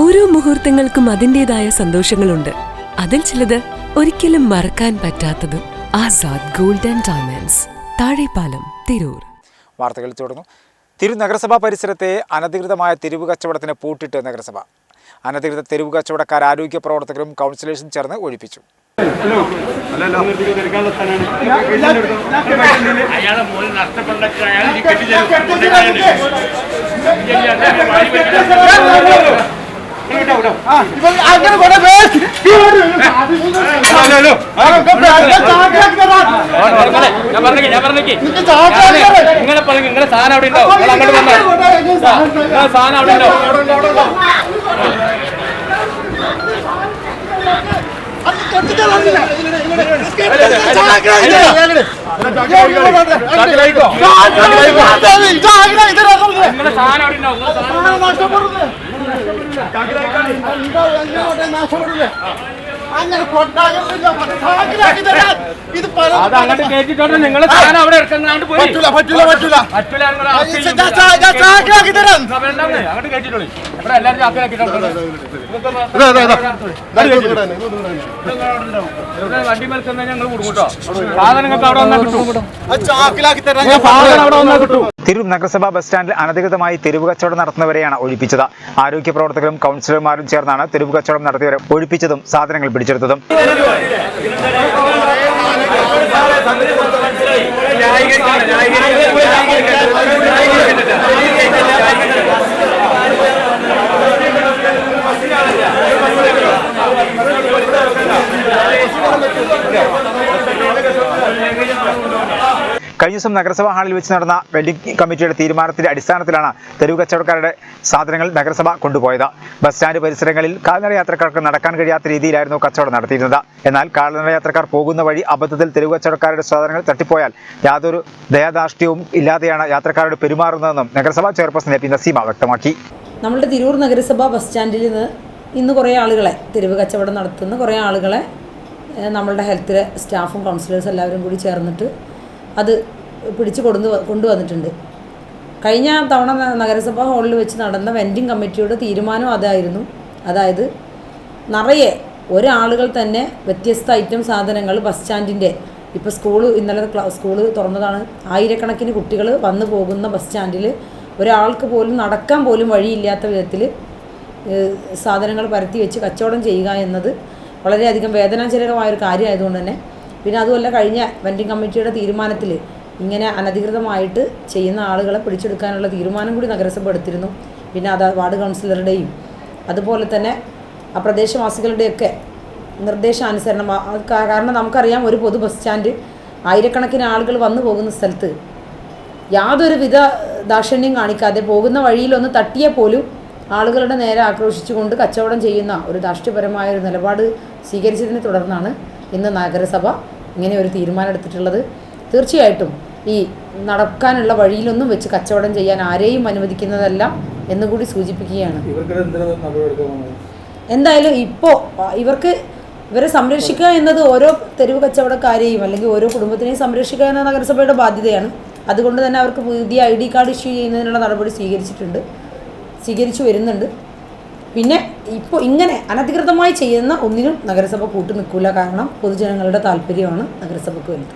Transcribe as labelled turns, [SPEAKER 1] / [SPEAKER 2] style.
[SPEAKER 1] ഓരോ മുഹൂർത്തങ്ങൾക്കും അതിന്റെതായ സന്തോഷങ്ങളുണ്ട്. അതിൽ ചിലത് ഒരിക്കലും മറക്കാൻ പറ്റാത്തതും Azad golden and diamonds Thazhepalam Tirur.
[SPEAKER 2] വാർത്തകൾ തുടർന്നു. തിരു നഗരസഭാ പരിസരത്തെ അനധികൃതമായ തെരുവ് കച്ചവടത്തിന് പൂട്ടിട്ട് നഗരസഭ. അനധികൃത തെരുവ് കച്ചവടക്കാർ ആരോഗ്യ പ്രവർത്തകരും കൗൺസിലേഴ്സും ചേർന്ന് ഒഴിപ്പിച്ചു.
[SPEAKER 3] അയാളെ ഞാൻ പറഞ്ഞേക്ക് ഞാൻ പറഞ്ഞേക്ക് നിങ്ങളെ പറഞ്ഞു നിങ്ങളെ സാധനം അവിടെ ഉണ്ടോ അങ്ങോട്ട് വന്നോ സാധനം അവിടെ ഉണ്ടോ നിങ്ങളുടെ സാധനം അവിടെ ഉണ്ടാവും നിങ്ങളെ സാധനം അത് അങ്ങോട്ട് കയറ്റിട്ടോണ്ട് നിങ്ങളെ സാധനം അവിടെ അങ്ങോട്ട് പോയി.
[SPEAKER 4] പറ്റൂല പറ്റൂല പറ്റൂല.
[SPEAKER 3] പറ്റൂല. അങ്ങോട്ട് ഇവിടെ എല്ലാവരും
[SPEAKER 4] ഇതാ, ഇതാ, ഇതാ. ഇതാ,
[SPEAKER 3] വണ്ടി ഞങ്ങൾ കൊടുക്കൂട്ടോ സാധനങ്ങൾക്ക് അവിടെ വന്നാൽ കിട്ടും.
[SPEAKER 4] ആ ചാക്കിലാക്കി തരാം
[SPEAKER 3] സാധനം അവിടെ വന്നാൽ കിട്ടും.
[SPEAKER 2] തിരു നഗരസഭാ ബസ് സ്റ്റാൻഡിൽ അനധികൃതമായി തെരുവ് കച്ചവടം നടത്തുന്നവരെയാണ് ഒഴിപ്പിച്ചത്. ആരോഗ്യ പ്രവർത്തകരും കൗൺസിലർമാരും ചേർന്നാണ് തെരുവ് കച്ചവടം നടത്തിയവരെ ഒഴിപ്പിച്ചതും സാധനങ്ങൾ പിടിച്ചെടുത്തതും. ദിവസം നഗരസഭാ ഹാളിൽ വെച്ച് നടന്ന വെഡിംഗ് കമ്മിറ്റിയുടെ തീരുമാനത്തിന്റെ അടിസ്ഥാനത്തിലാണ് തെരുവ് കച്ചവടക്കാരുടെ സാധനങ്ങൾ നഗരസഭ കൊണ്ടുപോയത്. ബസ് സ്റ്റാൻഡ് പരിസരങ്ങളിൽ കാൽനട യാത്രക്കാർക്ക് നടക്കാൻ കഴിയാത്ത രീതിയിലായിരുന്നു കച്ചവടം നടത്തിയിരുന്നത്. എന്നാൽ കാൽനട യാത്രക്കാർ പോകുന്ന വഴി അബദ്ധത്തിൽ തെരുവ് കച്ചവടക്കാരുടെ സാധനങ്ങൾ തട്ടിപ്പോയാൽ യാതൊരു ദയാദാഷ്ട്യവും ഇല്ലാതെയാണ് യാത്രക്കാരോട് പെരുമാറുന്നതെന്നും നഗരസഭാ ചെയർപേഴ്സൺ എ പി നസീമ വ്യക്തമാക്കി.
[SPEAKER 5] നമ്മുടെ തിരൂർ നഗരസഭ ബസ് സ്റ്റാൻഡിൽ നിന്ന് ഇന്ന് കുറേ ആളുകളെ തെരുവ് കച്ചവടം നടത്തുന്ന കുറേ ആളുകളെ നമ്മളുടെ ഹെൽത്തിലെ സ്റ്റാഫും കൗൺസിലേഴ്സ് എല്ലാവരും കൂടി ചേർന്നിട്ട് അത് പിടിച്ച് കൊണ്ടു കൊണ്ടുവന്നിട്ടുണ്ട്. കഴിഞ്ഞ തവണ നഗരസഭാ ഹാളിൽ വെച്ച് നടന്ന വെൻഡിങ് കമ്മിറ്റിയുടെ തീരുമാനം അതായിരുന്നു. അതായത് നിറയെ ഒരാളുകൾ തന്നെ വ്യത്യസ്ത ഐറ്റം സാധനങ്ങൾ ബസ് സ്റ്റാൻഡിന്റെ ഇപ്പോൾ സ്കൂൾ ഇന്നലെ സ്കൂൾ തുറന്നതാണ്. ആയിരക്കണക്കിന് കുട്ടികൾ വന്നു പോകുന്ന ബസ് സ്റ്റാൻഡിൽ ഒരാൾക്ക് പോലും നടക്കാൻ പോലും വഴിയില്ലാത്ത വിധത്തിൽ സാധനങ്ങൾ പരത്തി വെച്ച് കച്ചവടം ചെയ്യുക എന്നത് വളരെയധികം വേദനാജനകമായ ഒരു കാര്യമായതുകൊണ്ട് തന്നെ. പിന്നെ അതുമല്ല കഴിഞ്ഞ വെൻഡിങ് കമ്മിറ്റിയുടെ തീരുമാനത്തിൽ ഇങ്ങനെ അനധികൃതമായിട്ട് ചെയ്യുന്ന ആളുകളെ പിടിച്ചെടുക്കാനുള്ള തീരുമാനം കൂടി നഗരസഭ എടുത്തിരുന്നു. പിന്നെ അത് വാർഡ് കൗൺസിലറുടെയും അതുപോലെ തന്നെ ആ പ്രദേശവാസികളുടെയൊക്കെ നിർദ്ദേശാനുസരണം. കാരണം നമുക്കറിയാം ഒരു പൊതു ബസ് സ്റ്റാൻഡ് ആയിരക്കണക്കിന് ആളുകൾ വന്നു പോകുന്ന സ്ഥലത്ത് യാതൊരു വിധ ദാക്ഷിണ്യം കാണിക്കാതെ പോകുന്ന വഴിയിലൊന്ന് തട്ടിയാൽ പോലും ആളുകളുടെ നേരെ ആക്രോശിച്ചുകൊണ്ട് കച്ചവടം ചെയ്യുന്ന ഒരു രാഷ്ട്രീയപരമായ ഒരു നിലപാട് സ്വീകരിച്ചതിനെ തുടർന്നാണ് ഇന്ന് നഗരസഭ ഇങ്ങനെ ഒരു തീരുമാനം എടുത്തിട്ടുള്ളത്. തീർച്ചയായിട്ടും ഈ നടക്കാനുള്ള വഴിയിലൊന്നും വെച്ച് കച്ചവടം ചെയ്യാൻ ആരെയും അനുവദിക്കുന്നതല്ല എന്നുകൂടി സൂചിപ്പിക്കുകയാണ്. എന്തായാലും ഇപ്പോൾ ഇവർക്ക് ഇവരെ സംരക്ഷിക്കുക എന്നത് ഓരോ തെരുവ് കച്ചവടക്കാരെയും അല്ലെങ്കിൽ ഓരോ കുടുംബത്തിനെയും സംരക്ഷിക്കുക എന്ന നഗരസഭയുടെ ബാധ്യതയാണ്. അതുകൊണ്ട് തന്നെ അവർക്ക് പുതിയ ഐ ഡി കാർഡ് ഇഷ്യൂ ചെയ്യുന്നതിനുള്ള നടപടി സ്വീകരിച്ചിട്ടുണ്ട് സ്വീകരിച്ചു വരുന്നുണ്ട്. പിന്നെ ഇപ്പോൾ ഇങ്ങനെ അനധികൃതമായി ചെയ്യുന്ന ഒന്നിനും നഗരസഭ കൂട്ടു നിൽക്കില്ല കാരണം പൊതുജനങ്ങളുടെ താല്പര്യമാണ് നഗരസഭയ്ക്ക് വലുത്.